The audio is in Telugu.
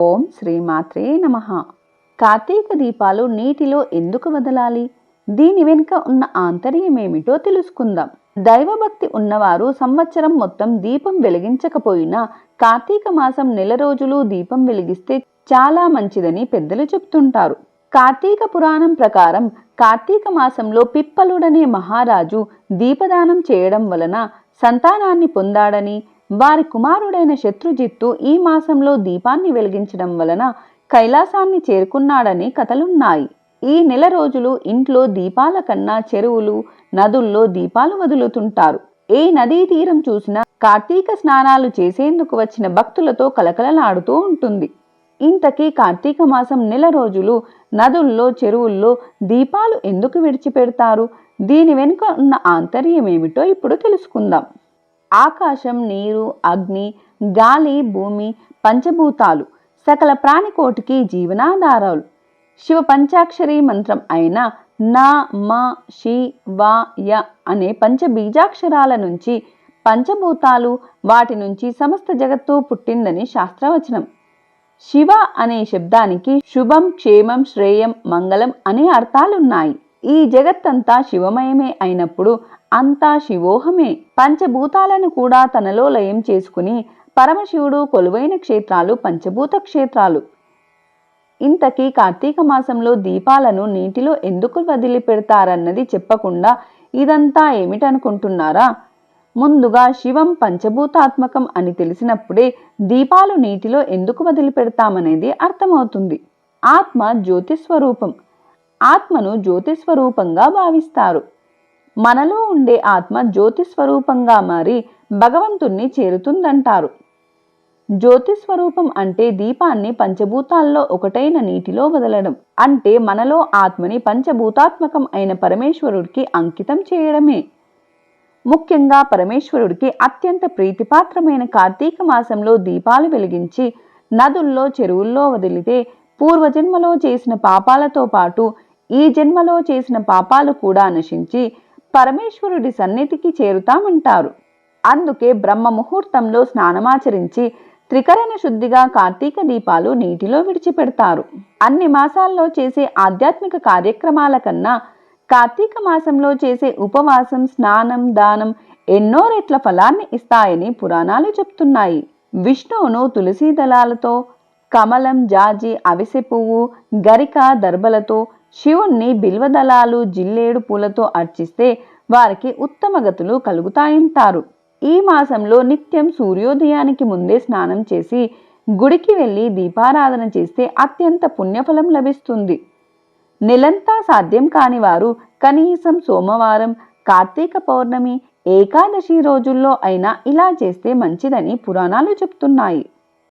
ఓం శ్రీమాత్రే నమ. కార్తీక దీపాలు నీటిలో ఎందుకు వదలాలి? దీని వెనుక ఉన్న ఆంతర్యమేమిటో తెలుసుకుందాం. దైవభక్తి ఉన్నవారు సంవత్సరం మొత్తం దీపం వెలిగించకపోయినా కార్తీక మాసం నెల రోజులు దీపం వెలిగిస్తే చాలా మంచిదని పెద్దలు చెప్తుంటారు. కార్తీక పురాణం ప్రకారం కార్తీక మాసంలో పిప్పలుడనే మహారాజు దీపదానం చేయడం వలన సంతానాన్ని పొందాడని వారి కుమారుడైన శత్రుజిత్తు ఈ మాసంలో దీపాన్ని వెలిగించడం వలన కైలాసాన్ని చేరుకున్నాడని కథలున్నాయి. ఈ నెల రోజులు ఇంట్లో దీపాల కన్నా చెరువులు నదుల్లో దీపాలు వదులుతుంటారు. ఏ నదీ తీరం చూసినా కార్తీక స్నానాలు చేసేందుకు వచ్చిన భక్తులతో కలకలలాడుతూ ఉంటుంది. ఇంతకీ కార్తీక మాసం నెల రోజులు నదుల్లో చెరువుల్లో దీపాలు ఎందుకు విడిచిపెడతారు? దీని వెనుక ఉన్న ఆంతర్యమేమిటో ఇప్పుడు తెలుసుకుందాం. ఆకాశం నీరు అగ్ని గాలి భూమి పంచభూతాలు సకల ప్రాణికోటికి జీవనాధారాలు. శివ పంచాక్షరి మంత్రం అయిన నా మా షి వా య అనే పంచబీజాక్షరాల నుంచి పంచభూతాలు వాటి నుంచి సమస్త జగత్తు పుట్టిందని శాస్త్రవచనం. శివ అనే శబ్దానికి శుభం క్షేమం శ్రేయం మంగళం అనే అర్థాలున్నాయి. ఈ జగత్తంతా శివమయమే అయినప్పుడు అంతా శివోహమే. పంచభూతాలను కూడా తనలో లయం చేసుకుని పరమశివుడు కొలువైన క్షేత్రాలు పంచభూత క్షేత్రాలు. ఇంతకీ కార్తీక మాసంలో దీపాలను నీటిలో ఎందుకు వదిలిపెడతారన్నది చెప్పకుండా ఇదంతా ఏమిటనుకుంటున్నారా? ముందుగా శివం పంచభూతాత్మకం అని తెలిసినప్పుడే దీపాలు నీటిలో ఎందుకు వదిలిపెడతామనేది అర్థమవుతుంది. ఆత్మ జ్యోతిస్వరూపం. ఆత్మను జ్యోతిస్వరూపంగా భావిస్తారు. మనలో ఉండే ఆత్మ జ్యోతిస్వరూపంగా మారి భగవంతుణ్ణి చేరుతుందంటారు. జ్యోతిస్వరూపం అంటే దీపాన్ని పంచభూతాల్లో ఒకటైన నీటిలో వదలడం అంటే మనలో ఆత్మని పంచభూతాత్మకం అయిన పరమేశ్వరుడికి అంకితం చేయడమే. ముఖ్యంగా పరమేశ్వరుడికి అత్యంత ప్రీతిపాత్రమైన కార్తీక మాసంలో దీపాలు వెలిగించి నదుల్లో చెరువుల్లో వదిలితే పూర్వజన్మలో చేసిన పాపాలతో పాటు ఈ జన్మలో చేసిన పాపాలు కూడా నశించి పరమేశ్వరుడి సన్నిధికి చేరుతామంటారు. అందుకే బ్రహ్మ ముహూర్తంలో స్నానమాచరించి త్రికరణ శుద్ధిగా కార్తీక దీపాలు నీటిలో విడిచిపెడతారు. అన్ని మాసాల్లో చేసే ఆధ్యాత్మిక కార్యక్రమాల కన్నా కార్తీక మాసంలో చేసే ఉపవాసం స్నానం దానం ఎన్నో రెట్ల ఫలాన్ని ఇస్తాయని పురాణాలు చెప్తున్నాయి. విష్ణువును తులసీ దళాలతో కమలం జాజి అవిసె పువ్వు గరిక దర్బలతో శివుణ్ణి బిల్వదళాలు జిల్లేడు పూలతో అర్చిస్తే వారికి ఉత్తమ గతులు కలుగుతాయంటారు. ఈ మాసంలో నిత్యం సూర్యోదయానికి ముందే స్నానం చేసి గుడికి వెళ్ళి దీపారాధన చేస్తే అత్యంత పుణ్యఫలం లభిస్తుంది. నెలంతా సాధ్యం కాని వారు కనీసం సోమవారం కార్తీక పౌర్ణమి ఏకాదశి రోజుల్లో అయినా ఇలా చేస్తే మంచిదని పురాణాలు చెప్తున్నాయి.